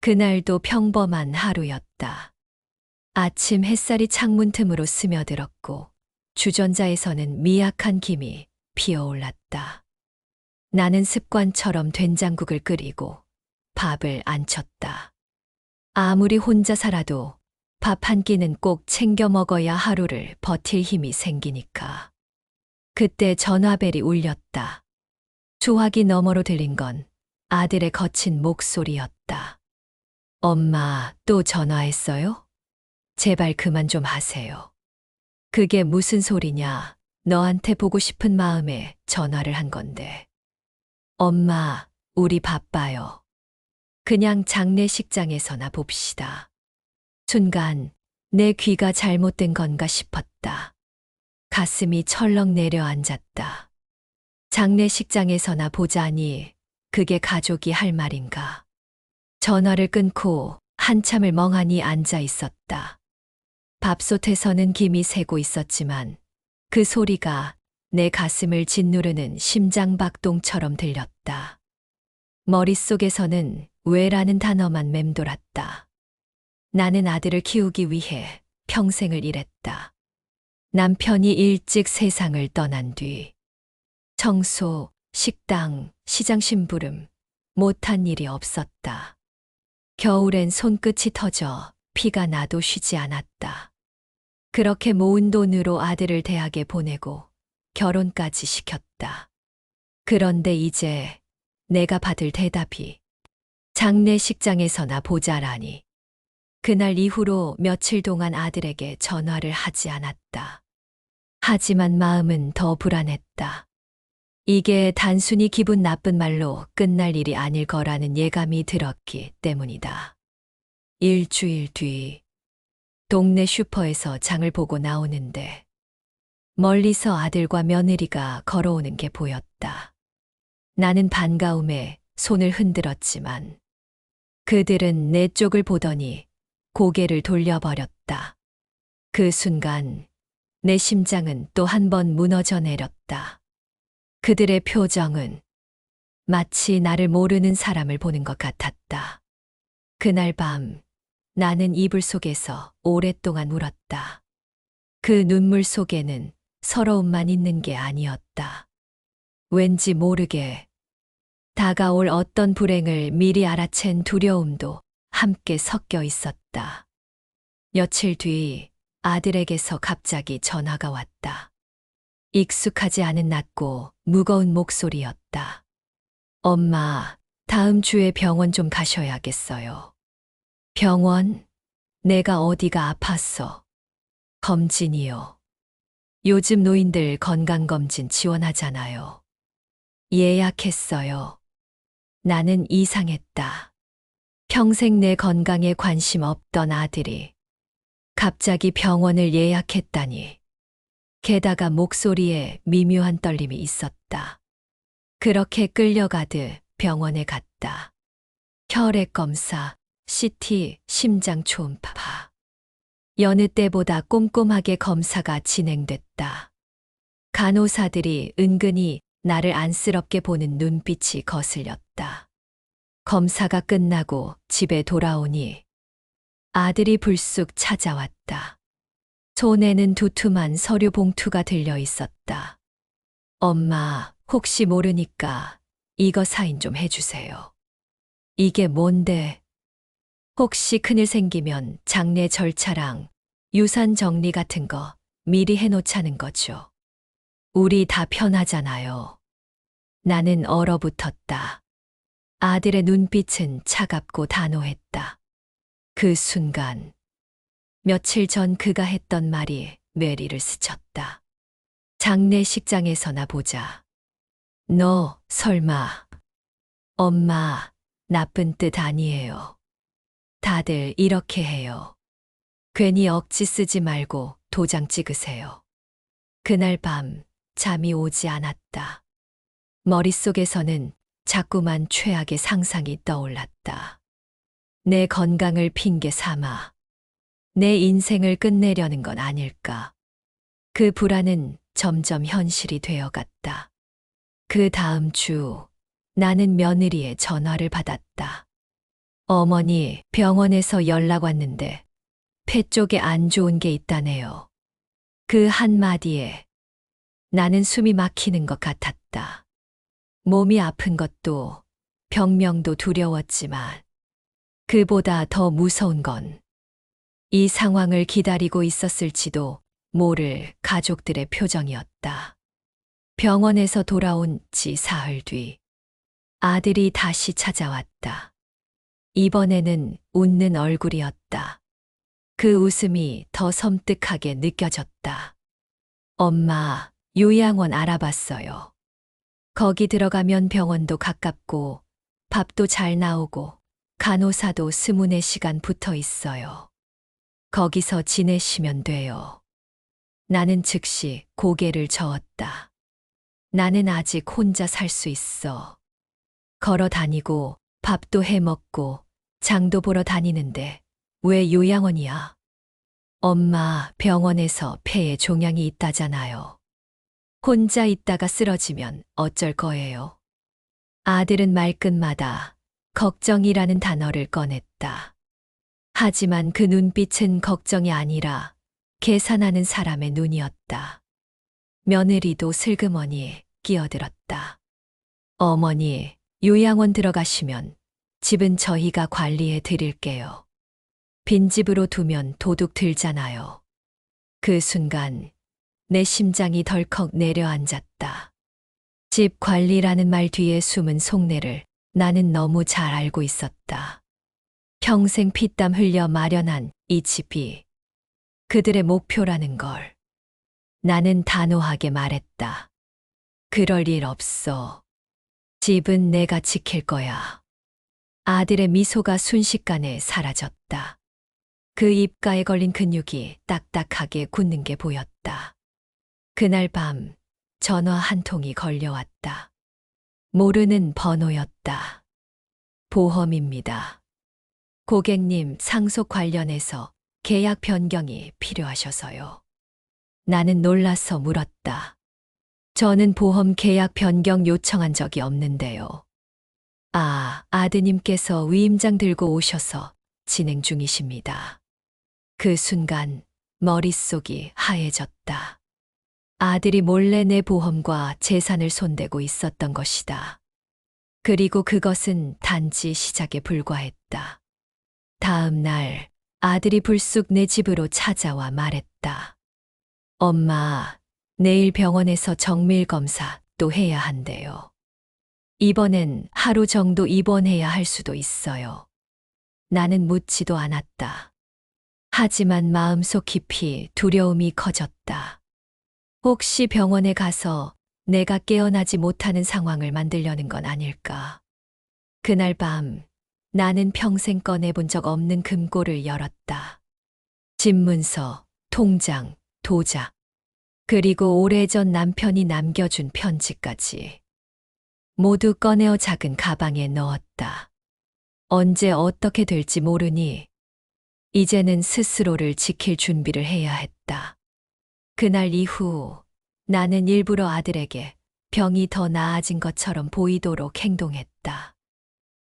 그날도 평범한 하루였다. 아침 햇살이 창문 틈으로 스며들었고 주전자에서는 미약한 김이 피어올랐다. 나는 습관처럼 된장국을 끓이고 밥을 안 쳤다. 아무리 혼자 살아도 밥 한 끼는 꼭 챙겨 먹어야 하루를 버틸 힘이 생기니까. 그때 전화벨이 울렸다. 조화기 너머로 들린 건 아들의 거친 목소리였다. 엄마, 또 전화했어요? 제발 그만 좀 하세요. 그게 무슨 소리냐? 너한테 보고 싶은 마음에 전화를 한 건데. 엄마, 우리 바빠요. 그냥 장례식장에서나 봅시다. 순간 내 귀가 잘못된 건가 싶었다. 가슴이 철렁 내려앉았다. 장례식장에서나 보자니 그게 가족이 할 말인가. 전화를 끊고 한참을 멍하니 앉아 있었다. 밥솥에서는 김이 새고 있었지만 그 소리가 내 가슴을 짓누르는 심장박동처럼 들렸다. 머릿속에서는 왜라는 단어만 맴돌았다. 나는 아들을 키우기 위해 평생을 일했다. 남편이 일찍 세상을 떠난 뒤 청소, 식당, 시장 심부름 못한 일이 없었다. 겨울엔 손끝이 터져 피가 나도 쉬지 않았다. 그렇게 모은 돈으로 아들을 대학에 보내고 결혼까지 시켰다. 그런데 이제 내가 받을 대답이 장례식장에서나 보자라니. 그날 이후로 며칠 동안 아들에게 전화를 하지 않았다. 하지만 마음은 더 불안했다. 이게 단순히 기분 나쁜 말로 끝날 일이 아닐 거라는 예감이 들었기 때문이다. 일주일 뒤, 동네 슈퍼에서 장을 보고 나오는데, 멀리서 아들과 며느리가 걸어오는 게 보였다. 나는 반가움에 손을 흔들었지만, 그들은 내 쪽을 보더니 고개를 돌려버렸다. 그 순간, 내 심장은 또 한 번 무너져 내렸다. 그들의 표정은 마치 나를 모르는 사람을 보는 것 같았다. 그날 밤 나는 이불 속에서 오랫동안 울었다. 그 눈물 속에는 서러움만 있는 게 아니었다. 왠지 모르게 다가올 어떤 불행을 미리 알아챈 두려움도 함께 섞여 있었다. 며칠 뒤 아들에게서 갑자기 전화가 왔다. 익숙하지 않은 낮고 무거운 목소리였다. 엄마, 다음 주에 병원 좀 가셔야겠어요. 병원? 내가 어디가 아팠어? 검진이요. 요즘 노인들 건강검진 지원하잖아요. 예약했어요. 나는 이상했다. 평생 내 건강에 관심 없던 아들이 갑자기 병원을 예약했다니. 게다가 목소리에 미묘한 떨림이 있었다. 그렇게 끌려가듯 병원에 갔다. 혈액 검사, CT, 심장 초음파. 여느 때보다 꼼꼼하게 검사가 진행됐다. 간호사들이 은근히 나를 안쓰럽게 보는 눈빛이 거슬렸다. 검사가 끝나고 집에 돌아오니 아들이 불쑥 찾아왔다. 손에는 두툼한 서류 봉투가 들려 있었다. 엄마, 혹시 모르니까 이거 사인 좀 해주세요. 이게 뭔데? 혹시 큰일 생기면 장례 절차랑 유산 정리 같은 거 미리 해놓자는 거죠. 우리 다 편하잖아요. 나는 얼어붙었다. 아들의 눈빛은 차갑고 단호했다. 그 순간, 며칠 전 그가 했던 말이 뇌리를 스쳤다. 장례식장에서나 보자. 너, 설마. 엄마, 나쁜 뜻 아니에요. 다들 이렇게 해요. 괜히 억지 쓰지 말고 도장 찍으세요. 그날 밤 잠이 오지 않았다. 머릿속에서는 자꾸만 최악의 상상이 떠올랐다. 내 건강을 핑계 삼아 내 인생을 끝내려는 건 아닐까. 그 불안은 점점 현실이 되어 갔다. 그 다음 주 나는 며느리의 전화를 받았다. 어머니 병원에서 연락 왔는데 폐 쪽에 안 좋은 게 있다네요. 그 한마디에 나는 숨이 막히는 것 같았다. 몸이 아픈 것도 병명도 두려웠지만 그보다 더 무서운 건 이 상황을 기다리고 있었을지도 모를 가족들의 표정이었다. 병원에서 돌아온 지 사흘 뒤 아들이 다시 찾아왔다. 이번에는 웃는 얼굴이었다. 그 웃음이 더 섬뜩하게 느껴졌다. 엄마, 요양원 알아봤어요. 거기 들어가면 병원도 가깝고 밥도 잘 나오고 간호사도 스무네 시간 붙어 있어요. 거기서 지내시면 돼요. 나는 즉시 고개를 저었다. 나는 아직 혼자 살 수 있어. 걸어 다니고 밥도 해 먹고 장도 보러 다니는데 왜 요양원이야? 엄마 병원에서 폐에 종양이 있다잖아요. 혼자 있다가 쓰러지면 어쩔 거예요. 아들은 말끝마다 걱정이라는 단어를 꺼냈다. 하지만 그 눈빛은 걱정이 아니라 계산하는 사람의 눈이었다. 며느리도 슬그머니 끼어들었다. 어머니, 요양원 들어가시면 집은 저희가 관리해 드릴게요. 빈집으로 두면 도둑 들잖아요. 그 순간 내 심장이 덜컥 내려앉았다. 집 관리라는 말 뒤에 숨은 속내를 나는 너무 잘 알고 있었다. 평생 피땀 흘려 마련한 이 집이 그들의 목표라는 걸 나는 단호하게 말했다. 그럴 일 없어. 집은 내가 지킬 거야. 아들의 미소가 순식간에 사라졌다. 그 입가에 걸린 근육이 딱딱하게 굳는 게 보였다. 그날 밤 전화 한 통이 걸려왔다. 모르는 번호였다. 보험입니다. 고객님 상속 관련해서 계약 변경이 필요하셔서요. 나는 놀라서 물었다. 저는 보험 계약 변경 요청한 적이 없는데요. 아, 아드님께서 위임장 들고 오셔서 진행 중이십니다. 그 순간 머릿속이 하얘졌다. 아들이 몰래 내 보험과 재산을 손대고 있었던 것이다. 그리고 그것은 단지 시작에 불과했다. 다음 날 아들이 불쑥 내 집으로 찾아와 말했다. 엄마, 내일 병원에서 정밀 검사 또 해야 한대요. 이번엔 하루 정도 입원해야 할 수도 있어요. 나는 묻지도 않았다. 하지만 마음속 깊이 두려움이 커졌다. 혹시 병원에 가서 내가 깨어나지 못하는 상황을 만들려는 건 아닐까. 그날 밤 나는 평생 꺼내본 적 없는 금고를 열었다. 집문서, 통장, 도자, 그리고 오래전 남편이 남겨준 편지까지. 모두 꺼내어 작은 가방에 넣었다. 언제 어떻게 될지 모르니 이제는 스스로를 지킬 준비를 해야 했다. 그날 이후 나는 일부러 아들에게 병이 더 나아진 것처럼 보이도록 행동했다.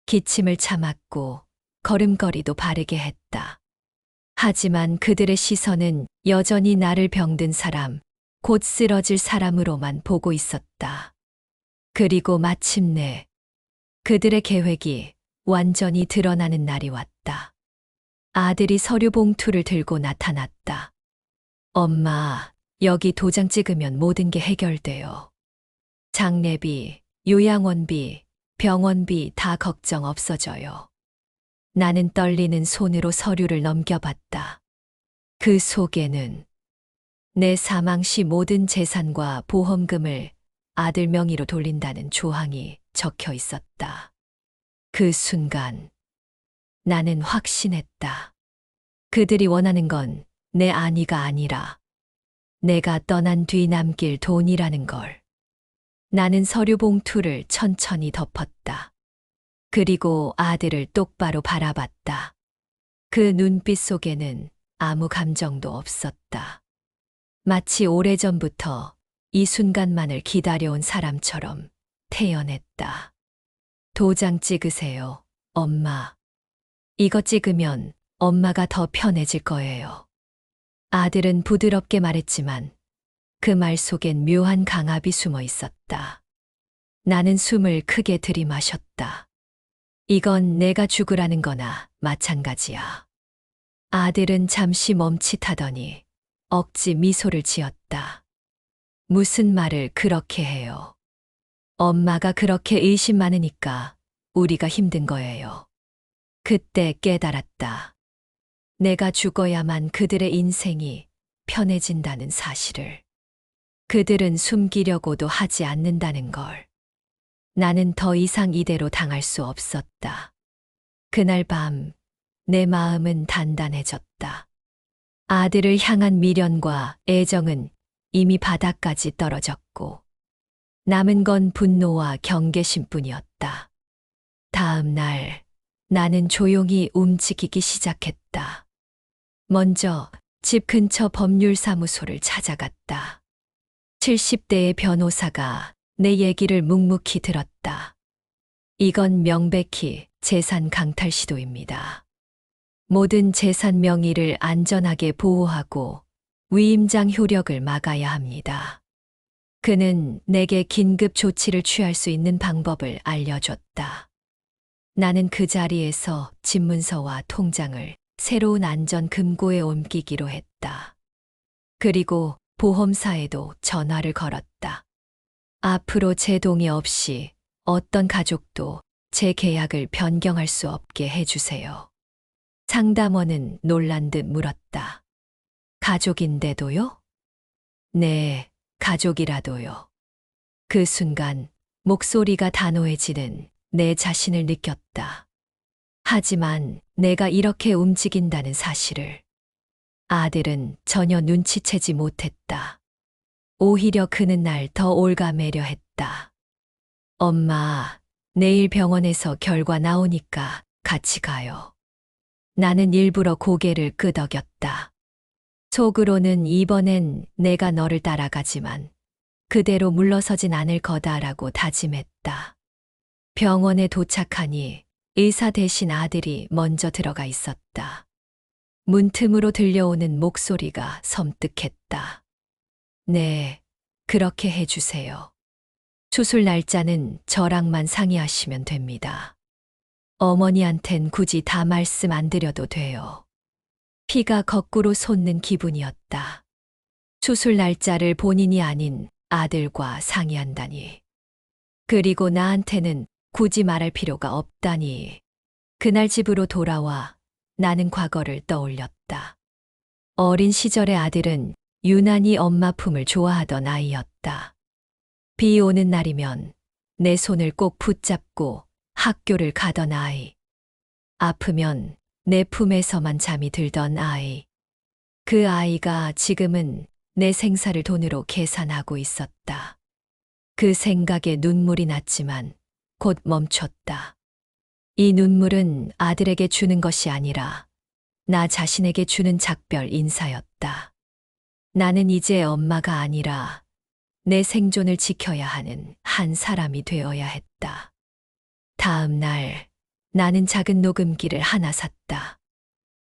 기침을 참았고 걸음걸이도 바르게 했다. 하지만 그들의 시선은 여전히 나를 병든 사람, 곧 쓰러질 사람으로만 보고 있었다. 그리고 마침내 그들의 계획이 완전히 드러나는 날이 왔다. 아들이 서류 봉투를 들고 나타났다. 엄마, 여기 도장 찍으면 모든 게 해결돼요. 장례비, 요양원비, 병원비 다 걱정 없어져요. 나는 떨리는 손으로 서류를 넘겨봤다. 그 속에는 내 사망 시 모든 재산과 보험금을 아들 명의로 돌린다는 조항이 적혀 있었다. 그 순간 나는 확신했다. 그들이 원하는 건 내 아니가 아니라 내가 떠난 뒤 남길 돈이라는 걸. 나는 서류 봉투를 천천히 덮었다. 그리고 아들을 똑바로 바라봤다. 그 눈빛 속에는 아무 감정도 없었다. 마치 오래전부터 이 순간만을 기다려온 사람처럼 태연했다. 도장 찍으세요, 엄마. 이거 찍으면 엄마가 더 편해질 거예요. 아들은 부드럽게 말했지만 그 말 속엔 묘한 강압이 숨어 있었다. 나는 숨을 크게 들이마셨다. 이건 내가 죽으라는 거나 마찬가지야. 아들은 잠시 멈칫하더니 억지 미소를 지었다. 무슨 말을 그렇게 해요? 엄마가 그렇게 의심 많으니까 우리가 힘든 거예요. 그때 깨달았다. 내가 죽어야만 그들의 인생이 편해진다는 사실을. 그들은 숨기려고도 하지 않는다는 걸. 나는 더 이상 이대로 당할 수 없었다. 그날 밤, 내 마음은 단단해졌다. 아들을 향한 미련과 애정은 이미 바닥까지 떨어졌고, 남은 건 분노와 경계심 뿐이었다. 다음 날, 나는 조용히 움직이기 시작했다. 먼저 집 근처 법률사무소를 찾아갔다. 70대의 변호사가 내 얘기를 묵묵히 들었다. 이건 명백히 재산 강탈 시도입니다. 모든 재산 명의를 안전하게 보호하고 위임장 효력을 막아야 합니다. 그는 내게 긴급 조치를 취할 수 있는 방법을 알려줬다. 나는 그 자리에서 집문서와 통장을 새로운 안전 금고에 옮기기로 했다. 그리고 보험사에도 전화를 걸었다. 앞으로 제 동의 없이 어떤 가족도 제 계약을 변경할 수 없게 해주세요. 상담원은 놀란 듯 물었다. 가족인데도요? 네, 가족이라도요. 그 순간 목소리가 단호해지는 내 자신을 느꼈다. 하지만 내가 이렇게 움직인다는 사실을 아들은 전혀 눈치채지 못했다. 오히려 그는 날 더 올가매려 했다. 엄마, 내일 병원에서 결과 나오니까 같이 가요. 나는 일부러 고개를 끄덕였다. 속으로는 이번엔 내가 너를 따라가지만 그대로 물러서진 않을 거다라고 다짐했다. 병원에 도착하니 의사 대신 아들이 먼저 들어가 있었다. 문틈으로 들려오는 목소리가 섬뜩했다. 네, 그렇게 해주세요. 수술 날짜는 저랑만 상의하시면 됩니다. 어머니한텐 굳이 다 말씀 안 드려도 돼요. 피가 거꾸로 솟는 기분이었다. 수술 날짜를 본인이 아닌 아들과 상의한다니. 그리고 나한테는 굳이 말할 필요가 없다니. 그날 집으로 돌아와 나는 과거를 떠올렸다. 어린 시절의 아들은 유난히 엄마 품을 좋아하던 아이였다. 비 오는 날이면 내 손을 꼭 붙잡고 학교를 가던 아이. 아프면 내 품에서만 잠이 들던 아이. 그 아이가 지금은 내 생사를 돈으로 계산하고 있었다. 그 생각에 눈물이 났지만 곧 멈췄다. 이 눈물은 아들에게 주는 것이 아니라 나 자신에게 주는 작별 인사였다. 나는 이제 엄마가 아니라 내 생존을 지켜야 하는 한 사람이 되어야 했다. 다음 날 나는 작은 녹음기를 하나 샀다.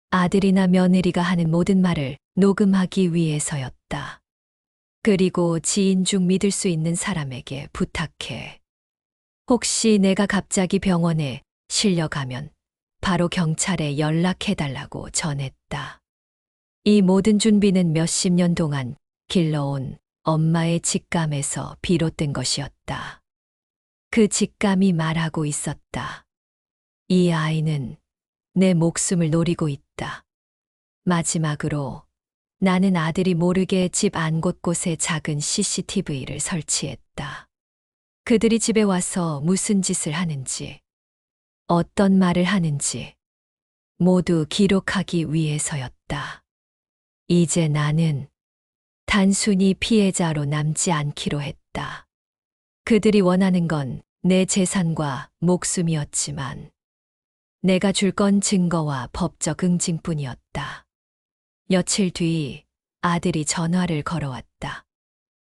아들이나 며느리가 하는 모든 말을 녹음하기 위해서였다. 그리고 지인 중 믿을 수 있는 사람에게 부탁해. 혹시 내가 갑자기 병원에 실려가면 바로 경찰에 연락해달라고 전했다. 이 모든 준비는 몇십 년 동안 길러온 엄마의 직감에서 비롯된 것이었다. 그 직감이 말하고 있었다. 이 아이는 내 목숨을 노리고 있다. 마지막으로 나는 아들이 모르게 집 안 곳곳에 작은 CCTV를 설치했다. 그들이 집에 와서 무슨 짓을 하는지, 어떤 말을 하는지 모두 기록하기 위해서였다. 이제 나는 단순히 피해자로 남지 않기로 했다. 그들이 원하는 건 내 재산과 목숨이었지만 내가 줄 건 증거와 법적 응징뿐이었다. 며칠 뒤 아들이 전화를 걸어왔다.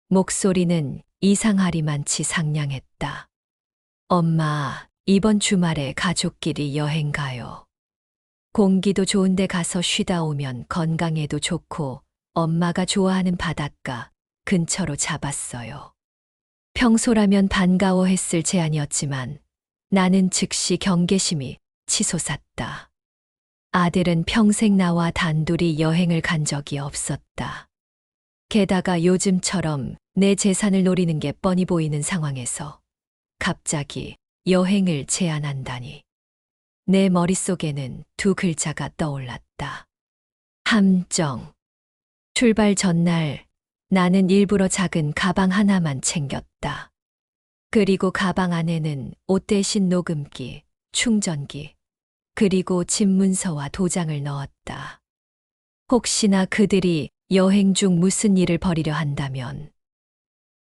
목소리는 이상하리만치 상냥했다. 엄마, 이번 주말에 가족끼리 여행 가요. 공기도 좋은데 가서 쉬다 오면 건강에도 좋고 엄마가 좋아하는 바닷가 근처로 잡았어요. 평소라면 반가워했을 제안이었지만 나는 즉시 경계심이 치솟았다. 아들은 평생 나와 단둘이 여행을 간 적이 없었다. 게다가 요즘처럼 내 재산을 노리는 게 뻔히 보이는 상황에서 갑자기 여행을 제안한다니. 내 머릿속에는 두 글자가 떠올랐다. 함정. 출발 전날 나는 일부러 작은 가방 하나만 챙겼다. 그리고 가방 안에는 옷 대신 녹음기, 충전기, 그리고 집 문서와 도장을 넣었다. 혹시나 그들이 여행 중 무슨 일을 벌이려 한다면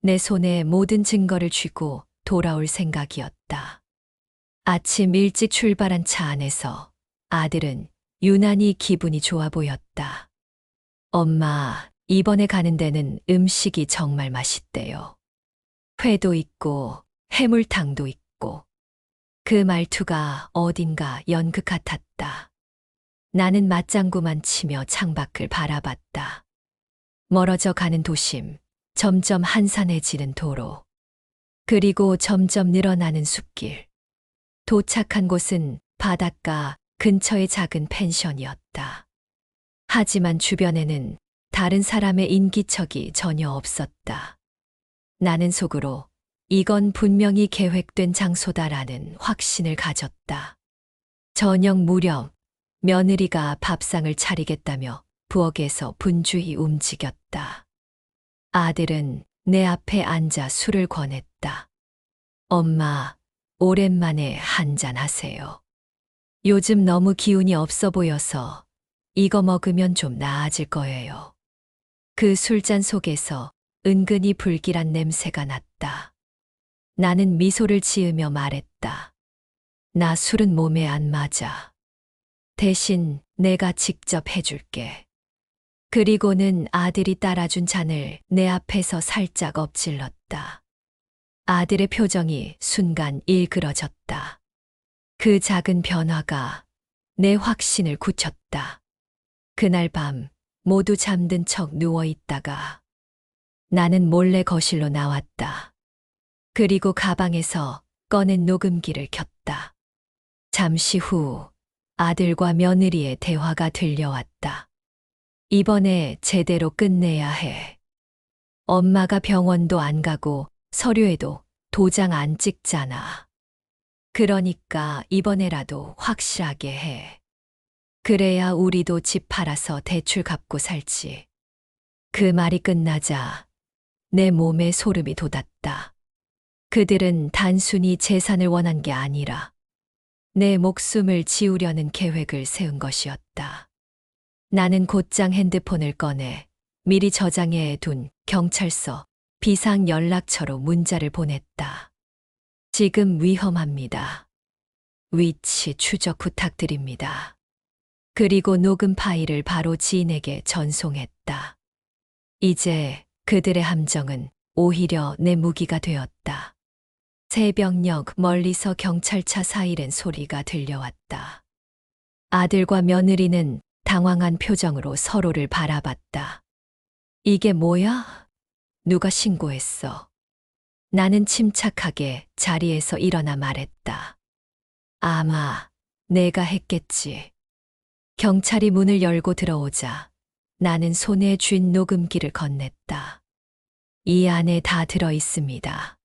내 손에 모든 증거를 쥐고 돌아올 생각이었다. 아침 일찍 출발한 차 안에서 아들은 유난히 기분이 좋아 보였다. 엄마, 이번에 가는 데는 음식이 정말 맛있대요. 회도 있고 해물탕도 있고 그 말투가 어딘가 연극 같았다. 나는 맞장구만 치며 창밖을 바라봤다. 멀어져 가는 도심, 점점 한산해지는 도로, 그리고 점점 늘어나는 숲길. 도착한 곳은 바닷가 근처의 작은 펜션이었다. 하지만 주변에는 다른 사람의 인기척이 전혀 없었다. 나는 속으로 이건 분명히 계획된 장소다라는 확신을 가졌다. 저녁 무렵 며느리가 밥상을 차리겠다며 부엌에서 분주히 움직였다. 아들은 내 앞에 앉아 술을 권했다. 엄마, 오랜만에 한잔 하세요. 요즘 너무 기운이 없어 보여서 이거 먹으면 좀 나아질 거예요. 그 술잔 속에서 은근히 불길한 냄새가 났다. 나는 미소를 지으며 말했다. 나 술은 몸에 안 맞아. 대신 내가 직접 해줄게. 그리고는 아들이 따라준 잔을 내 앞에서 살짝 엎질렀다. 아들의 표정이 순간 일그러졌다. 그 작은 변화가 내 확신을 굳혔다. 그날 밤 모두 잠든 척 누워 있다가 나는 몰래 거실로 나왔다. 그리고 가방에서 꺼낸 녹음기를 켰다. 잠시 후 아들과 며느리의 대화가 들려왔다. 이번에 제대로 끝내야 해. 엄마가 병원도 안 가고 서류에도 도장 안 찍잖아. 그러니까 이번에라도 확실하게 해. 그래야 우리도 집 팔아서 대출 갚고 살지. 그 말이 끝나자 내 몸에 소름이 돋았다. 그들은 단순히 재산을 원한 게 아니라 내 목숨을 지우려는 계획을 세운 것이었다. 나는 곧장 핸드폰을 꺼내 미리 저장해 둔 경찰서 비상 연락처로 문자를 보냈다. 지금 위험합니다. 위치 추적 부탁드립니다. 그리고 녹음 파일을 바로 지인에게 전송했다. 이제 그들의 함정은 오히려 내 무기가 되었다. 새벽녘 멀리서 경찰차 사이렌 소리가 들려왔다. 아들과 며느리는 당황한 표정으로 서로를 바라봤다. 이게 뭐야? 누가 신고했어? 나는 침착하게 자리에서 일어나 말했다. 아마 내가 했겠지. 경찰이 문을 열고 들어오자 나는 손에 쥔 녹음기를 건넸다. 이 안에 다 들어 있습니다.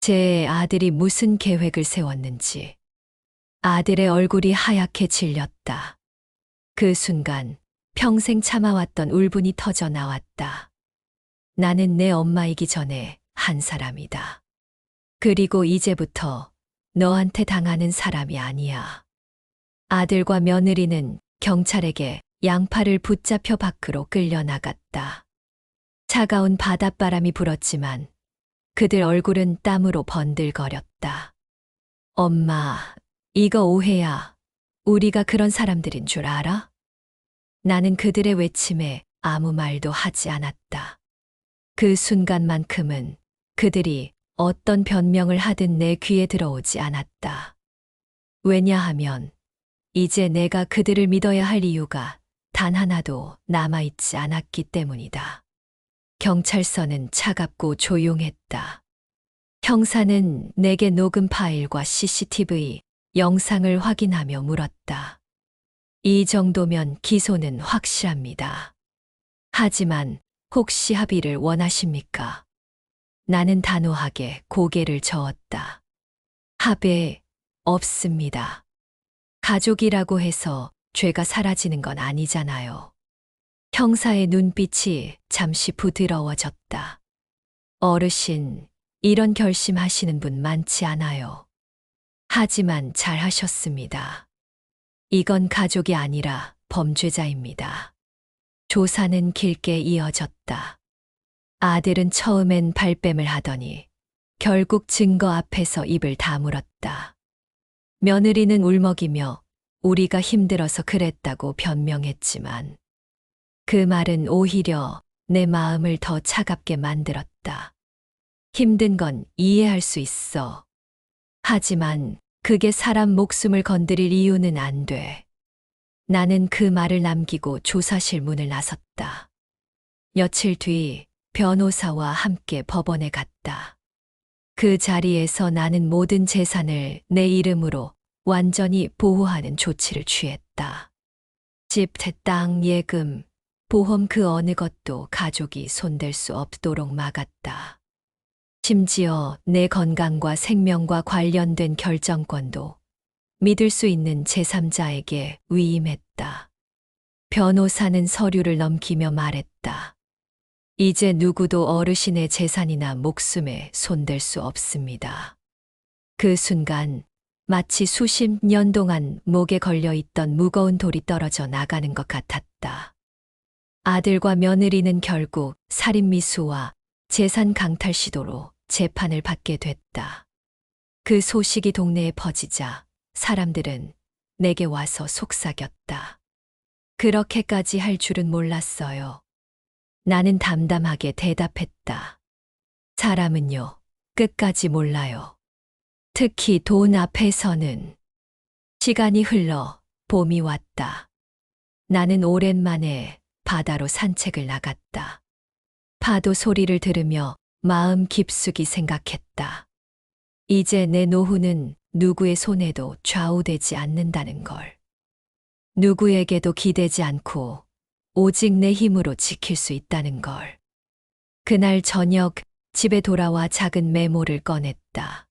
제 아들이 무슨 계획을 세웠는지. 아들의 얼굴이 하얗게 질렸다. 그 순간 평생 참아왔던 울분이 터져 나왔다. 나는 내 엄마이기 전에 한 사람이다. 그리고 이제부터 너한테 당하는 사람이 아니야. 아들과 며느리는 경찰에게 양팔을 붙잡혀 밖으로 끌려나갔다. 차가운 바닷바람이 불었지만 그들 얼굴은 땀으로 번들거렸다. 엄마, 이거 오해야. 우리가 그런 사람들인 줄 알아? 나는 그들의 외침에 아무 말도 하지 않았다. 그 순간만큼은 그들이 어떤 변명을 하든 내 귀에 들어오지 않았다. 왜냐하면 이제 내가 그들을 믿어야 할 이유가 단 하나도 남아있지 않았기 때문이다. 경찰서는 차갑고 조용했다. 형사는 내게 녹음 파일과 CCTV 영상을 확인하며 물었다. 이 정도면 기소는 확실합니다. 하지만 혹시 합의를 원하십니까? 나는 단호하게 고개를 저었다. 합의 없습니다. 가족이라고 해서 죄가 사라지는 건 아니잖아요. 형사의 눈빛이 잠시 부드러워졌다. 어르신, 이런 결심하시는 분 많지 않아요. 하지만 잘 하셨습니다. 이건 가족이 아니라 범죄자입니다. 조사는 길게 이어졌다. 아들은 처음엔 발뺌을 하더니 결국 증거 앞에서 입을 다물었다. 며느리는 울먹이며 우리가 힘들어서 그랬다고 변명했지만 그 말은 오히려 내 마음을 더 차갑게 만들었다. 힘든 건 이해할 수 있어. 하지만 그게 사람 목숨을 건드릴 이유는 안 돼. 나는 그 말을 남기고 조사실 문을 나섰다. 며칠 뒤 변호사와 함께 법원에 갔다. 그 자리에서 나는 모든 재산을 내 이름으로 완전히 보호하는 조치를 취했다. 집, 땅, 예금, 보험 그 어느 것도 가족이 손댈 수 없도록 막았다. 심지어 내 건강과 생명과 관련된 결정권도 믿을 수 있는 제3자에게 위임했다. 변호사는 서류를 넘기며 말했다. 이제 누구도 어르신의 재산이나 목숨에 손댈 수 없습니다. 그 순간 마치 수십 년 동안 목에 걸려 있던 무거운 돌이 떨어져 나가는 것 같았다. 아들과 며느리는 결국 살인미수와 재산 강탈 시도로 재판을 받게 됐다. 그 소식이 동네에 퍼지자 사람들은 내게 와서 속삭였다. 그렇게까지 할 줄은 몰랐어요. 나는 담담하게 대답했다. 사람은요, 끝까지 몰라요. 특히 돈 앞에서는. 시간이 흘러 봄이 왔다. 나는 오랜만에 바다로 산책을 나갔다. 파도 소리를 들으며 마음 깊숙이 생각했다. 이제 내 노후는 누구의 손에도 좌우되지 않는다는 걸. 누구에게도 기대지 않고 오직 내 힘으로 지킬 수 있다는 걸. 그날 저녁 집에 돌아와 작은 메모를 꺼냈다.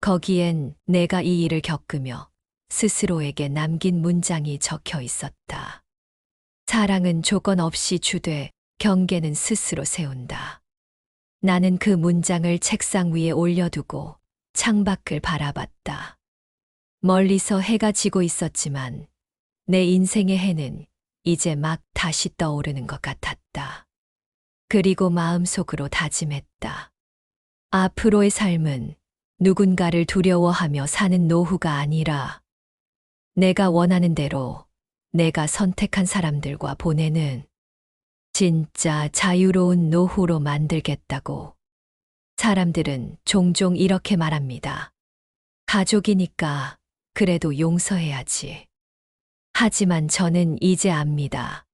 거기엔 내가 이 일을 겪으며 스스로에게 남긴 문장이 적혀 있었다. 사랑은 조건 없이 주되 경계는 스스로 세운다. 나는 그 문장을 책상 위에 올려두고 창밖을 바라봤다. 멀리서 해가 지고 있었지만 내 인생의 해는 이제 막 다시 떠오르는 것 같았다. 그리고 마음속으로 다짐했다. 앞으로의 삶은 누군가를 두려워하며 사는 노후가 아니라 내가 원하는 대로 내가 선택한 사람들과 보내는 진짜 자유로운 노후로 만들겠다고. 사람들은 종종 이렇게 말합니다. 가족이니까 그래도 용서해야지. 하지만 저는 이제 압니다.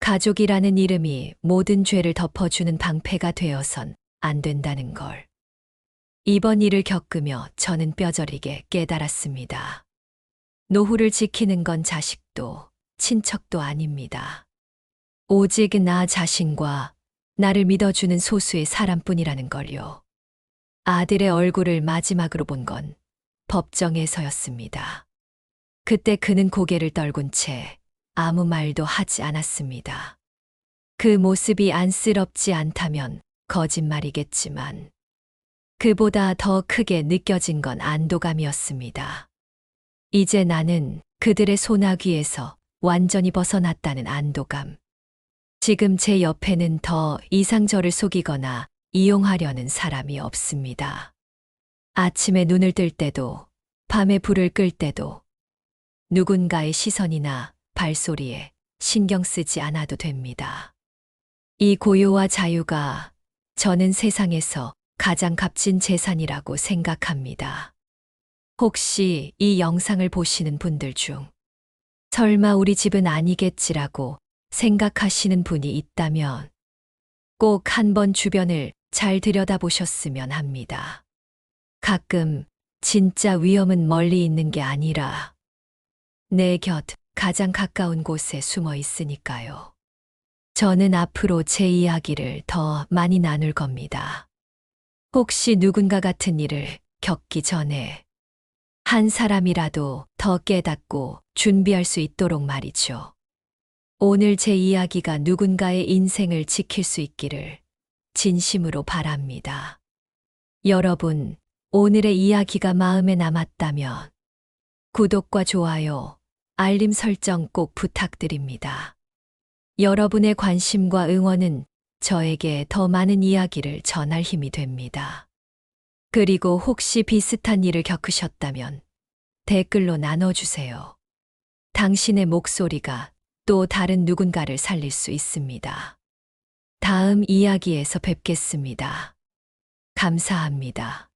가족이라는 이름이 모든 죄를 덮어주는 방패가 되어선 안 된다는 걸. 이번 일을 겪으며 저는 뼈저리게 깨달았습니다. 노후를 지키는 건 자식도 친척도 아닙니다. 오직 나 자신과 나를 믿어주는 소수의 사람뿐이라는 걸요. 아들의 얼굴을 마지막으로 본 건 법정에서였습니다. 그때 그는 고개를 떨군 채 아무 말도 하지 않았습니다. 그 모습이 안쓰럽지 않다면 거짓말이겠지만 그보다 더 크게 느껴진 건 안도감이었습니다. 이제 나는 그들의 소나귀에서 완전히 벗어났다는 안도감. 지금 제 옆에는 더 이상 저를 속이거나 이용하려는 사람이 없습니다. 아침에 눈을 뜰 때도, 밤에 불을 끌 때도, 누군가의 시선이나 발소리에 신경 쓰지 않아도 됩니다. 이 고요와 자유가 저는 세상에서 가장 값진 재산이라고 생각합니다. 혹시 이 영상을 보시는 분들 중 설마 우리 집은 아니겠지라고 생각하시는 분이 있다면 꼭 한번 주변을 잘 들여다보셨으면 합니다. 가끔 진짜 위험은 멀리 있는 게 아니라 내 곁 가장 가까운 곳에 숨어 있으니까요. 저는 앞으로 제 이야기를 더 많이 나눌 겁니다. 혹시 누군가 같은 일을 겪기 전에 한 사람이라도 더 깨닫고 준비할 수 있도록 말이죠. 오늘 제 이야기가 누군가의 인생을 지킬 수 있기를 진심으로 바랍니다. 여러분, 오늘의 이야기가 마음에 남았다면 구독과 좋아요, 알림 설정 꼭 부탁드립니다. 여러분의 관심과 응원은 저에게 더 많은 이야기를 전할 힘이 됩니다. 그리고 혹시 비슷한 일을 겪으셨다면 댓글로 나눠주세요. 당신의 목소리가 또 다른 누군가를 살릴 수 있습니다. 다음 이야기에서 뵙겠습니다. 감사합니다.